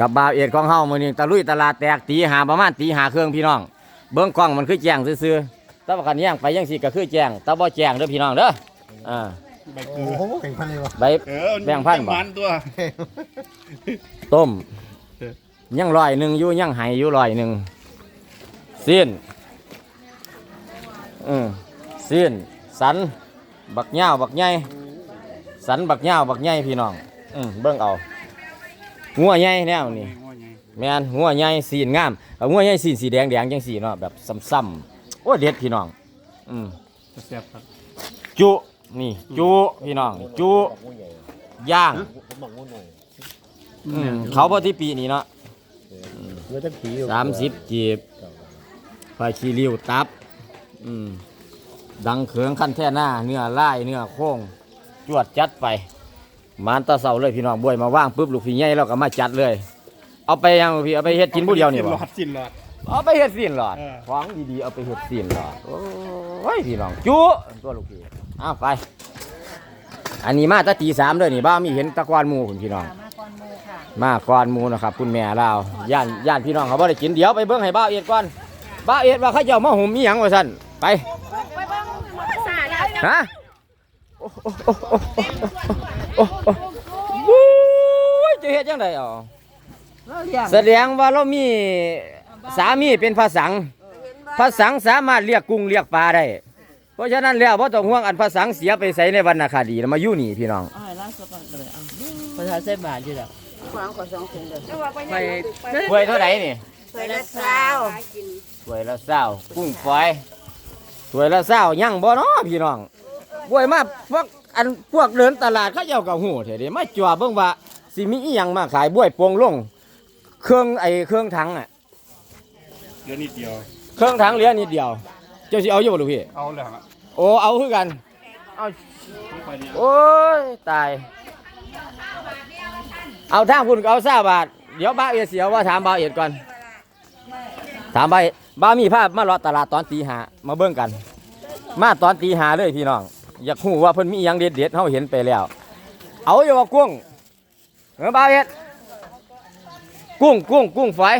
กับบาวเอ็ดของเฮามื้อนี้ตะลุยตลาดแตกตีหาประมาณตีหาเครื่องพี่น้อง เบิ่งกล้องมันคือแจ้งซื่อๆแต่ว่าคันย่างไปจังซี่ก็คือแจ้งแต่บ่แจ้งเด้อพี่น้องเด้ออ่าใบเกโอ้ลือโหแข่งพันเลยวะใบเออแบ่งพันบ่มันตัวต้มเออยังร้อยหนึ่งอยู่ยังไห้อยู่ร้อยหนึ่งสิ้นอืมสิ้นสัน บักเหย้าวบักใหญ่สันบักเหย้าวบักใหญ่พี่น้องอืมเบิ่งเอา งัวใหญ่แนวนี้แม่นงัวใหญ่สีนงามเอางัวใหญ่สีนสีแดงแดงจังสีเนาะแบบซ้ำๆโอ้เด็ดพี่น้องอืมแซ่บครับจุนี่จุพี่น้องจุย่างผมบอกงูหน่อยอืมเขาพอที่ปีนี้เนาะเมื่อตั้งปีอยู่สามสิบจีบไฟชีริ้วตับอืมดังเขืองขั้นแท่หน้าเนื้อไล่เนื้อโค้งจวดจัดไป มานตาเสาเลยพี่น้องบวยมาว่างปุ๊บลูกพี่ใหญ่เราก็มาจัดเลย เอาไปยังพี่เอาไปเฮ็ดกินผู้เดียวนี่หลบ่อดสินหลอด เอาไปเฮ็ดสินหลอดเออ ของดีๆเอาไปเฮ็ดสินหลอดโอ้ยพี่น้องจุตัวลูกพี่เอาไป อันนี้มาแตะตีสามเลยนี่บ้ามีเห็นตะกอนหมูคุณพี่น้อง มาก่อนหมูค่ะ มาก่อนหมูนะครับคุณแม่เราย่านย่านพี่น้องเขาบ่ได้กินเดี๋ยวไปเบิ่งให้บ้าวเอ็ดก่อนบ้าวเอ็ดว่าเขาเจ้ามาหุ่มอีหยังว่าซั่นไป ไปเบิ่งภาษาแล้ว ฮะ จะเฮ็ดจังไดอ๋อแสดงว่าเรามีสามีเป็นภาษังภาษังสามารถเรียกกุ้งเรียกปลาได้ เพราะฉะนั้นแล้วบ่ต้องห่วงอันภาษังเสียไปใส่ในวรรณคดีมาอยู่นี่พี่น้องอาให้ล้างสดก่อนก็เลยเอาภาษาเส้บาทอยู่แล้วไปถ้วยเท่าไหร่นี่ไปละเช้าถ้วยละเศร้ากุ้งฝอยถ้วยละเศร้ายังบ่เนาะพี่น้อง บวยมาพวกอันพวกเดินตลาดเขาเจ้ากับหูเถอะเดิมาจั่วเบิ่งว่าสิมีอีหยังมาขายบวยโปวงลง เครื่องไอ้เครื่องถังอะเหลือนิดเดียว เครื่องถังเหลือนิดเดียว เจ้าสิเอาอยู่บ่ลูกพี่เอาแล้วฮะโอ้เอาคือกันต้องไปเนี่ยโอ้ยตาย เอาทางคุณก็เอาซาบาท เดี๋ยวบ้าวเอียดเสียวว่าถามบ้าวเอียดก่อน ถามบ้าวเอียดบ้าวมีภาพมาเลาะตลาดตอนตีหามาเบิ่งกัน มาตอนตีหาเลยพี่น้อง อยากหูว่าเพิ่นมีอหยังเด็ดเด็ดๆเฮาเห็นไปแล้ว เอาอยู่ว่ากุ้งเออบ้าวเอียดกุ้งกุ้งกุ้งฝอย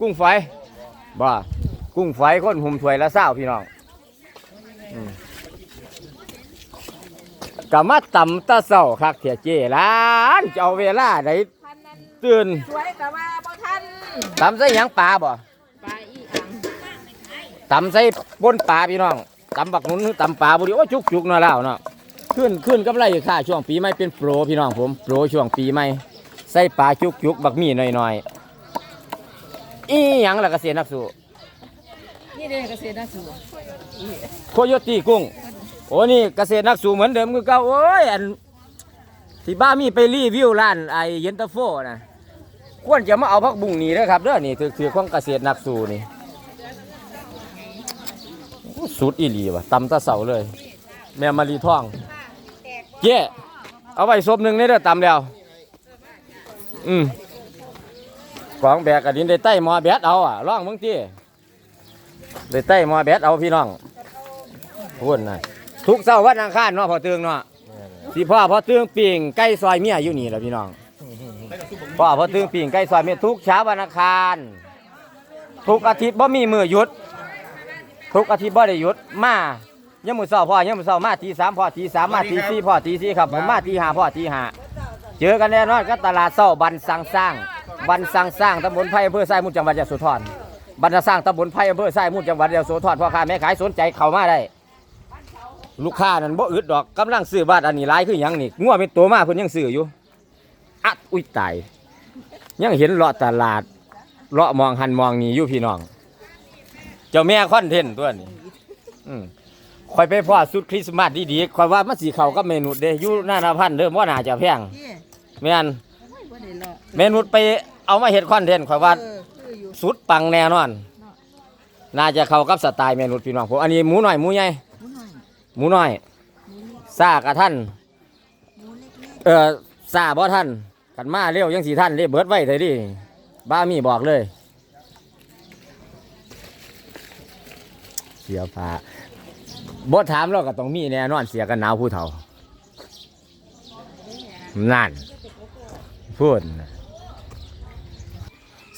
กุ้งฝอยบ่กุ้งฝอยคนหุ่มถ้วยละเศร้าพี่น้องก็มาต่ำตาเศร้าคักเถียเจร้านจะเอาเวลาไหนตื่นสวยกับว่าบ่ทันต่ำใส่หยังปลาบ่ปลาอีอังต่ำใส่บนปลาพี่น้อง ต่ำบักหนุนหรือต่ำปลาบุรีโอ้จุกจุกๆเนาะแล้วเนาะขึ้นขึ้นกำไรค่าช่วงปีใหม่เป็นโปรพี่น้องผมโปรช่วงปีใหม่ใส่ปลาจุกจุกๆบักมีหน่อยหน่อยๆอีหยังล่ะเกษตรนักสู้นี่เด้เกษตรนักสู่โคโยตีกุ้งโอ้นี่เกษตรนักสู้เหมือนเดิมคือเก่าโอ้ยอันที่บ้ามีไปรีวิวร้านไอเย็นตาโฟนะควรจะมาเอาพักบุ้งนี่นะครับเด้อนี่ถือถือของเกษตรนักสู้นี่โอ้ สุดอีหลีว่ะตำตะเสาเลย แม่มารีท่องเจ๊เอาไว้ศพหนึ่งนี่เด้อตำแล้ว อืมของแบกกระดินได้ใต้หมอแบดเอาอะร่องมึงที่ได้ใต้หมอแบดเอาพี่น้องพูดนะทุกเสาร์วันอังคารเนาะพอเตืองเนาะสิพ่อพอเตืองปิ่งใกล้ซอยเมียอยู่นี่แหละพี่น้องพ่อพอตึงปิ่งไก่ซอยเมียทุกเช้าวันอังคารทุกอาทิตย์บ่มีมือหยุด ทุกอาทิตย์บ่ได้หยุดมายังมือเช้าพ่อยังมือเช้ามาทีสามพ่อทีสามมาทีสี่พ่อทีสี่ครับผมมาทีห้าพ่อทีห้าเจอกันแน่นอนก็ตลาดเช้าบันสังสร้างบันสังสร้างตำบลไผ่อำเภอไซมุนจังหวัดยะโสธรบันสร้างตำบลไผ่อำเภอไซมุนจังหวัดยะโสธรพ่อค้าแม่ขายสนใจเข้ามาได้ ลูกค้านั่นบ่อึดดอกกำลังซื้อบ้านอันนี้หลายคือหยังนี่งัวเป็นตัวมาเพิ่นยังซื้ออยู่อัดอุ้ยตายยังเห็นเลาะตลาดเลาะมองหันมองนี่อยู่พี่น้อง เจ้าแม่คอนเทนต์ตัวนี้อืมคอยไปพ่อสุดคริสต์มาสดีๆคอยว่ามันสีเขากับเมนูเด้อยู่หน้าหนาพันเด้อว่าน่าจะแพงพี่แม่นบ่ได้เลาะเมนูไปเอามาเห็ดคอนเทนต์คอยว่า เออคืออยู่สุดปังแน่นอน น่าจะเข้ากับสไตล์เมนูพี่น้องผมอันนี้หมูหน่อยหมูใหญ่ผู้น้อยหมูน้อยซากระท่านเออซาบ่ท่านกันมาเร็วยังสีท่านเรียเบิดไว้เลยดิบ้ามีบอกเลย เสียผ้าบ่ถามเราก็ต้องมีแน่นอนเสียกันหนาวผู้เฒ่านั่นพูดน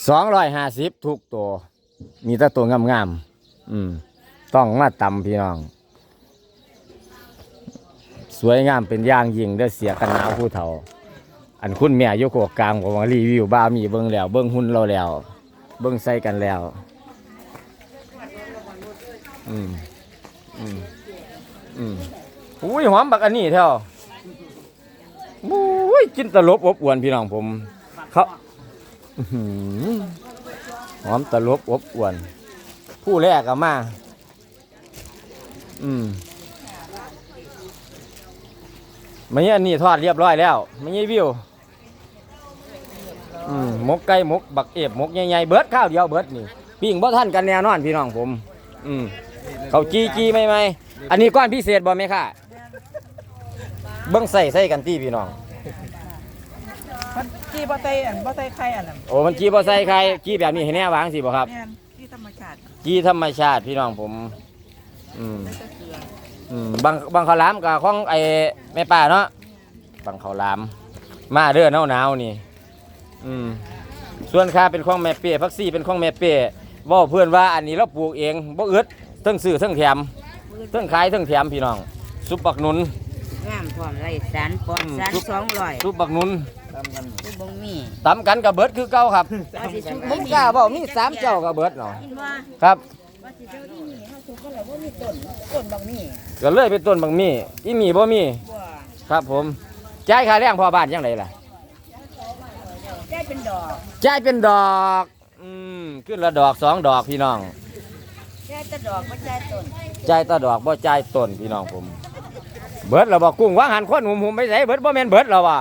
สองร้อยห้าสิบทุกตัว มีแต่ตัวงามๆอืมต้องมาตำพี่น้อง สวยงามเป็นอย่างยิ่งเด้เสียกันหนาวผู้เฒ่า อันคุณแม่ยกโกกลางของว่ารีวิวบ้ามีเบิ่งแล้ว เบิ่งหุ่นเราแล้ว เบิ่งใส่กันแล้ว อืมอืมอืมอุ้ยหอมบักอันนี้เท่าอุ้ยกินตลบอบอวนพี่น้องผมเขาอื้อหือมตลบอบอวน ผู้แรกก็มา อืมมันอันนี้ทอดเรียบร้อยแล้วมันยี่วิวมกไก่มกบักเอบมกใหญ่ๆเบิดข้าวเดียวเบิดนี่ปิ้งบ่ท่านกันแน่นอนพี่น้องผม อืม เขาจีจีไหมไหมอันนี้ก้อนพิเศษบ่ไหมค่ะ เบิ้งใส่ใส่กันตีพี่น้อง มันจีบ่ไตอันบ่ไตไข่อันนั้นโอ้มันจีบ่ใส่ใครจีแบบนี้ให้แน่วางสิบ่ครับ แม่นที่ธรรมชาติจีธรรมชาติพี่น้องผม อืมอืมบางบางข้าวหลามกับของไอ้แม่ป้าเนาะบางข้าวหลาม มาเด้อหนาวหนาวๆนี่ อืม ส่วนข้าเป็นของแม่เป้พักซี่เป็นของแม่เป้เว่าเพื่อนว่าอันนี้เราปลูกเองบ่อึดเทั้งซื้อเทั้งแถมเทั้งขายเทั้งแถมพี่น้อง ซุปบักหนุน งามพร้อมไรสารปลอดอืมสารสองร้อยซุปบักหนุนคือบงมีตำกันกับเบิดคือเก่าครับว่าสิชุบผมกล้าบอกมีสามเจ้ากับเบิดเนาะกินว่าครับว่าสิเจ้าที่มีเฮาชุบก็แล้วว่ามีต้นต้นบางมีก็เลยเป็นต้นบางมีอีมีบ่มีบ่ครับผมจ่ายค่าแรงพ่อบ้านยังไงล่ะได้เป็นดอกจ่ายเป็นดอก อืมขึ้นละดอกสองดอกพี่น้อง ได้แต่ดอกบ่ได้ต้นจ่ายแตาดอกบ่จ่ายต้นพี่น้องผม เบิดเราบอกกุ้งวางหันคนหุ่มหุ่มไปใส่เบิดบ่แม่นเบิดเราว่ะ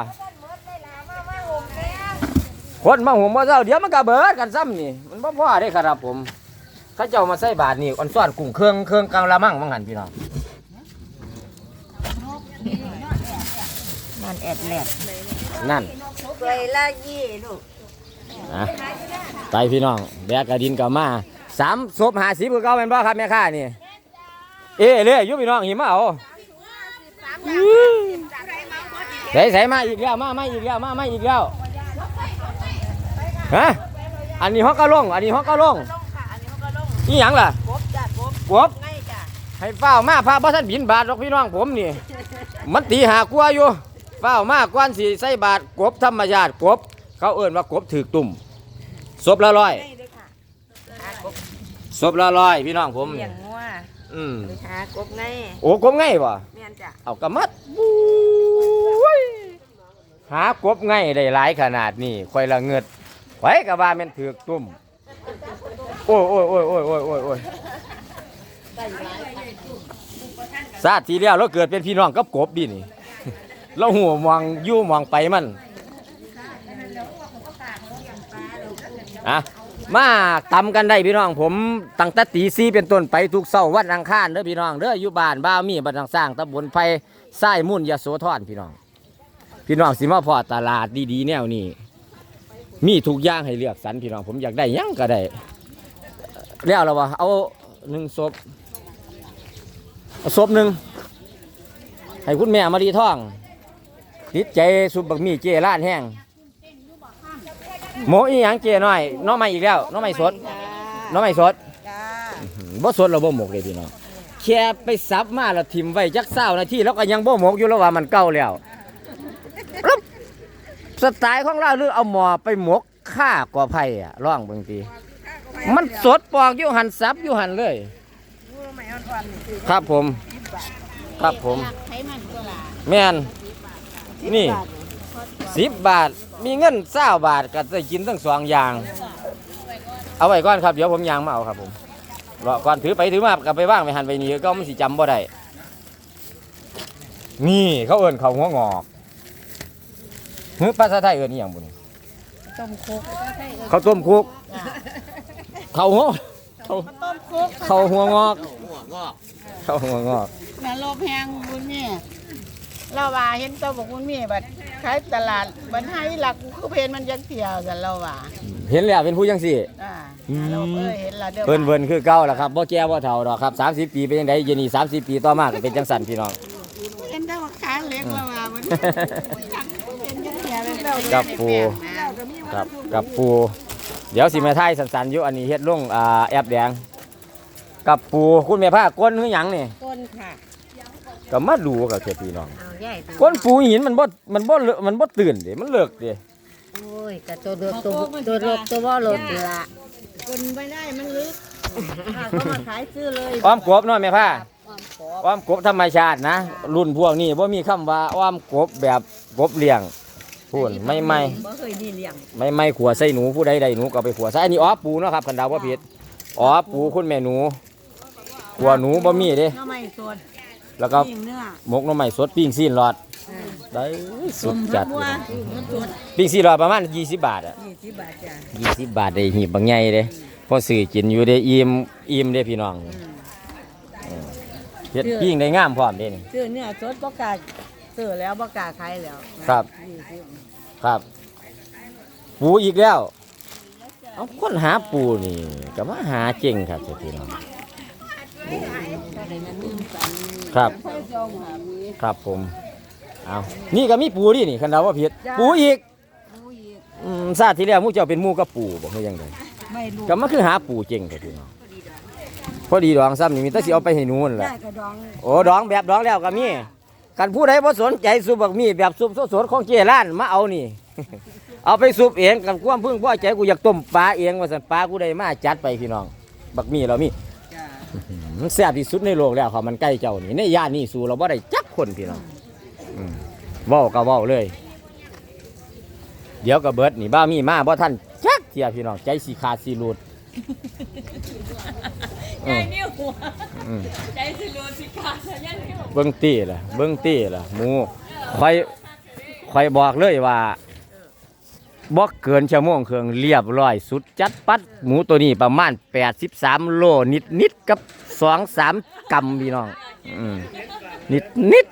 คนมาหุ่มบ่เจ้าเดี๋ยวมันก็เบิดกันซ้ำนี่มันบ่พอได้ครับผมเขาเจ้ามาใส่บาทนี่อ่อนซ้อนกุ้งเครื่องเครื่องกลางละมั่งบางหันพี่น้องมันแอดแลดนั่นเคยละยี่ลูกนะไปพี่น้องแบกกระดินกับมา สามศพหาสีคือเก่าเป็นบ่ครับแม่ค้านี่เอ้เลยอยุพี่น้องหิมเอาใส่ใส่มาอีกแล้วมามาอีกแล้วมามาอีกแล้วฮะอันนี้ฮอกกะลงอันนี้ฮอกกะลงนี่หยังล่ะกบจ้ะกบกบไงจ้ะให้เฝ้าวมาพาบ่ท่านบินบาทหรอกพี่น้องผมนี่ มันตีหากลัวอยู่เฝ้าวมากวนสิใส่บาทกบธรรมชาติกบ เขาเอิ่นว่ากบถือตุ่มศพละร้อย ไงด้วยค่ะหากบ ศพละร้อยพี่น้องผม เลี้นี่ยงงัวอืมไปหากบไงโอ้กบไงบ่ แม่นจ้ะเอากระมัดบู๊ยหากบไงได้หลายขนาดนี้ค่อยละเงิดไว้กับว่าแมันถือกตุ่มโอ้ยโอ้ยโอ้ยโอ้ยโอ้ยโอ้ยโอ้ยซาทีแล้วเราเกิดเป็นพี่น้องกับกบดินี่ เราหัวมองอยู่มองไปมันอะ มาตำกันได้พี่น้อง ผมตั้งแต่ตีซีเป็นต้นไปทุกเสาร์วันอังคารเด้อพี่น้องเด้ออยู่บ้านบ้าวมีบ้านทางสร้างตำบลไผ่ไส้มุ่นยาโสธรพี่น้อง พี่น้องสิมาพอตลาดดีๆแนวนี้มีทุกอย่างให้เลือกสรรพี่น้องผมอยากได้หยังก็ได้แล้วเราวะเอาหนึ่งศพเอาศพหนึ่งให้คุณแม่มาดีท่องติดใจสุบบักมีเจร้านแห้ง หมูอีหยังเจหน่อยหน้องใหม่อีกแล้วหน้องใหม่สดหน้องใหม่สดจ้าบ่สดเราบ่หมกเลยพี่น้องแค่ไปซับมาแล้วทิมไว้จักเศร้านาทีแล้วก็ยังบ่หมกอยู่แล้วว่ามันเก่าแล้วแล้วสไตล์ของเราหรือเอาหมอไปหมกฆ่ากว่าไผ่อะร่องเบางทีมันสดปอกอยู่หันซับอยู่หันเลยครับผม ครับผมใช้มันตัวละแม่นนี่ สิบบาท มีเงินเศร้าบาทก็จะกินทั้งสองอย่าง เอาไว้ก่อนครับ เดี๋ยวผมยางมาเอาครับผมรอก่อนถือไปถือมากลับไปว่างไปหันไปนี่ก็มันสิจำบ่ได้ นี่เขาเอิ้นเขาหัวงอกเฮ้ยภาษาไทยเอิ้นอหย่างบุญต้มคุกเขาต้มคุก เขาหัวเขาต้มคุกเขาหัวงอกเขาหัวงอกน่ะโลบแพงบุญนี่ เราว่าเห็นตัวบอกบุญมีบัดขายตลาดบันให้หลักคือเพนมันยังเที่ยวกันเราว่าเห็นแล้วเป็นผู้ยังสี่ อ่าอืม เราเอ้ยเห็นและเด้อเพิ่นเพิ่นคือเก่าแล้วครับบ่แก่บ่เฒ่าดอกครับ 30 ปีเป็นจังไดเดี๋ยวนี้30 ปีต่อมาก็เป็นจังสันพี่น้อง เห็นแต่ว่าขาเล็กเราว่ามันเป็นยังเที่ยวเลยเรากับปูกับกับปู เดี๋ยวสิแม่ท้ายสันๆอยู่อันนี้เฮ็ดลงอ่าแอปแดง กับปูคุณแม่ผ้าก้นคือหยังนี่ต้นค่ะ ก็มาดูกับแค่พี่น้องเอาใหญ่ก้นปูหินมันบ่มันบ่เลอะมันบ่ตื่นเด้มันเลิกเด้โอ้ยกะตัวเลือกตัวตัวเลือกตัวบ่ลดละคนไม่ได้มันลึกเขามาขายซื้อเลยอ้อมกบเนาะแม่ผ้าอ้อมขออ้อมกบธรรมชาตินะ รุ่นพวกนี้บ่มีคำว่าอ้อมกบแบบกบเลี้ยงพูนไม่ไม่บ่เคยดีเลี้ยงไม่ไม่ขัวใส่หนูผู้ใดใดหนูก็เอาไปขัวใส่อันนี้อ๋อปูเนาะครับคันดาวบ่ผิดอ๋อปูคุณแม่หนูขัวหนูบ่มีเด้น้ำไม่สด แล้วก็ปิ้งเนื้อหมกหน่อไม้สดปิ้งซีนหลอดได้สุดจัดบัวสดปิ้งซีนหลอดประมาณ 20 บาทอะยี่สิบบาทจ้ะ20 บาทได้หีบบางใหญ่เด้พอซื้อกินอยู่ได้อิ่มอิ่มเด้พี่น้องเออเฮ็ดปิ้งได้งามพร้อมเด้นี่ ซื้อเนื้อสดบ่กล้าซื้อแล้วบ่กล้าขายแล้วครับ ยี่สิบครับ ปูอีกแล้ว เอาคนหาปูนี่ก็มาหาเก่งครับพี่น้อง ครับ ครับผม เอานี่ก็มีปูดินี่คันเราว่าผิด ปูอีกอืมซาดที่แล้วหมูเจ้าเป็นหมูกับปูบอกให้ยังไงไม่รู้ก็มาคือหาปูเก่งครับพี่น้องพอดีดองซ้ำนี่มีแต่สิเอาไปให้หนูนั่นแหละได้กระดองโอ้ดองแบบดองแล้วก็มีกันผู้ใดบ่สนใจซุปบักมีแบบซุปสดๆของเจร้านมาเอานี่ เอาไปซุปเองกับความพึ่งพ่อใจกูอยากต้มปลาเองว่าสันปลากูได้มาจัดไปพี่น้อง บักมีเรามีจ้ะ มันแซ่บที่สุดในโลกแล้วครับมันใกล้เจ้านี่ในย่านนี่สู่เราบ่ได้จักคนพี่น้องอืมเว้าก็เว้าเลย เดี๋ยวก็เบิดนี่บ้ามีมาบ่ท่านจักเทียพี่น้องใจสีขาดสีหลุดใจนิ้วใจสิหลุดสิขาดเบิ่งตี้ล่ะเบิ่งตี้ล่ะหมูคอยคอยบอกเลยว่า บ่เกินชั่วโมงเครื่องเรียบร้อย สุดจัดปัดหมูตัวนี้ประมาณ 83 โลนิดนิดกับ 2-3กำพี่น้องอนิดนิด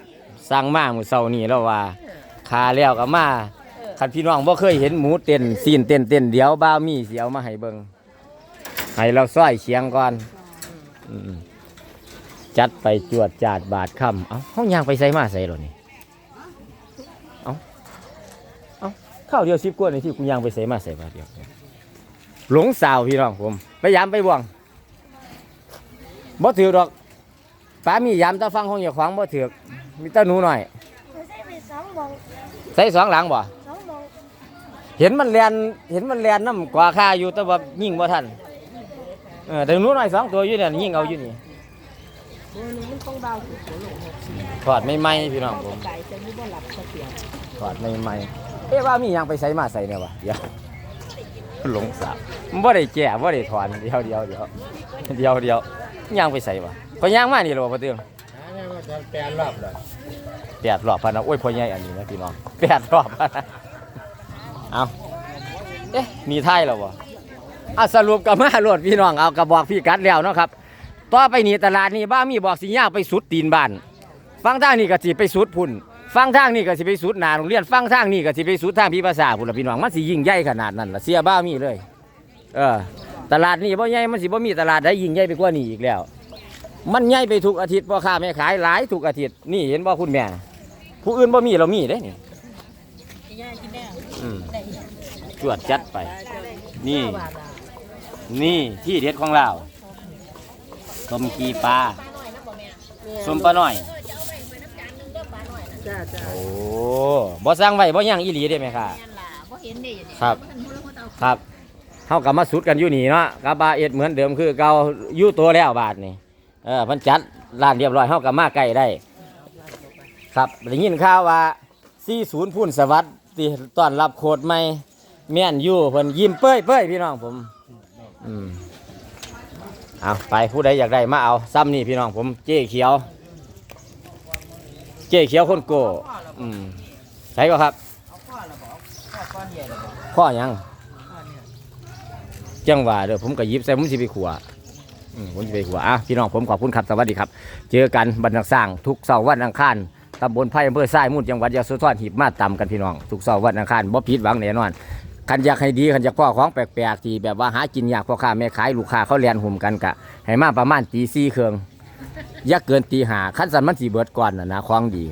สั่งมาหมื้อเช้านี้แล้วว่าคาแล้วก็มาคันพี่น้องบ่เคยเห็นหมูเต้นซีนเต้นเต้นเดี๋ยวบ้ามีสิเอามาให้เบิงให้เราซ้อยเสียงก่อนอจัดไปจวดจาดบาดคำเอ้าเฮายางไปใส่มาใส่หรอนี่เอ้าเอ้า ข้าวเดียว10กว่านี่ที่กูย่างไปใส่มาใส่บาดเดียวหลงสาวพี่น้องผมพยายามไปบ่วงบ่ถือดอกป้ามียามตาฟังของอย่าขวางบ่ถือกมีแตาหนูหน่อยใส่ไปสองโมงใส่สองหลังบ่สองโมงเห็นมันแลนเห็นมันแลนน้ำกว่าค่าอยู่แต่ว่ายิงบ่ทันเออแต่หนูหน่อยสองตัวอยู่เนี่ยยิงเอาอยู่นี่ถอดไม่ไหมพี่น้องผมไก่จะไม่บ่หลับเขาเสียถอดไม่ไหม เอ๊ะว่ามีหยังไปใส่มาใส่เนี่ยวะเดี๋ยวหลงสาบมันบ่ได้แก่บ่ได้ถอนเดียวเดียวเดียวเดียวเดียวย่างไปใส่วะพอย่างมานี่เหรอบ่เตืองหาได้ว่าจะแปลรอบเลยแปดรอบพันนะโอ้ยพ่อใหญ่อันนี้นะพี่น้องแปดรอบพันนะเอาเอ๊ะมีไทยแล้วบ่อะสรุปกับมาโหลดพี่น้องเอากระบอกพี่กัดแล้วเนาะครับต่อไปนี่ตลาดนี่บ้ามีบอกสิย่างไปสุดตีนบ้านฟังทางนี่ก็สิไปสุดพุ่น ฟังทางนี่ก็สิไปสุดหนาโรงเรียนฟังทางนี่ก็สิไปสุดทางพี่ภาษาพุ่นละพี่น้องมันสิยิ่งใหญ่ขนาดนั้นล่ะเสียบ้ามีเลย เออ ตลาดนี่บ่ใหญ่มันสิบ่มีตลาดใดยิ่งใหญ่ไปกว่านี้อีกแล้ว มันใหญ่ไปทุกอาทิตย์พ่อค้าแม่ขายหลายทุกอาทิตย์นี่เห็นบ่คุณแม่ ผู้อื่นบ่มีเรามีเด้นี่อืมจวดจัดไป นี่ นี่ที่เด็ดของเราต้มกีปลาส้มปลาหน่อย จ้าจ้าโอ้บ่สร้างไว้บ่ย่างอีหลีได้ไหมค่ะบ่เห็นดิครับครับเฮากับมาสุดกันอยู่นี่เนาะกับบาเอ็ดเหมือนเดิมคือเก่าอยู่ตัวแล้วบาทนี่เออเพันจัดร้านเรียบร้อยเฮากับมาใกล้ได้ ครับได้ยินข่าวว่า40พุ่นสวัสดีต้อนรับโคตรใหม่แม่นอยู่เพิ่นยิ้มเป้ยเป้ยพี่น้องผมอืมเอาไปผู้ใดอยากได้มาเอาซ้ำนี่พี่น้องผมเจ๊เขียว เจ๊เขียวคนโก้อืมใช่ก็ครับพ่ออกพ่อก้อนใหญ่ละบอกข้อยังจังหวะเด้อผมก็ยิบใส่ผมสิไปขัวผมสิไปขัวอะพี่น้องผมขอบคุณครับ สวัสดีครับ เจอกันบรรณาสร้างทุกเสาร์วันอังคารตำบลไผ่อำเภอทรายมุ่นจังหวัดยะโสธรหีบมาต่ำกันพี่น้อง ทุกเสาร์วันอังคารบ่ผิดหวังแน่นอนคันอยากให้ดีคันอยากพ่อของแปลกๆที่แบบว่าหากินยากพ่อค้าแม่ขายลูกค้าเขาเรียนหุ่มกันกะให้มาประมาณตีสี่เครื่อง อย่าเกินตีหาขั้นสันมันสีเบิดก่อนนะนะคลองดี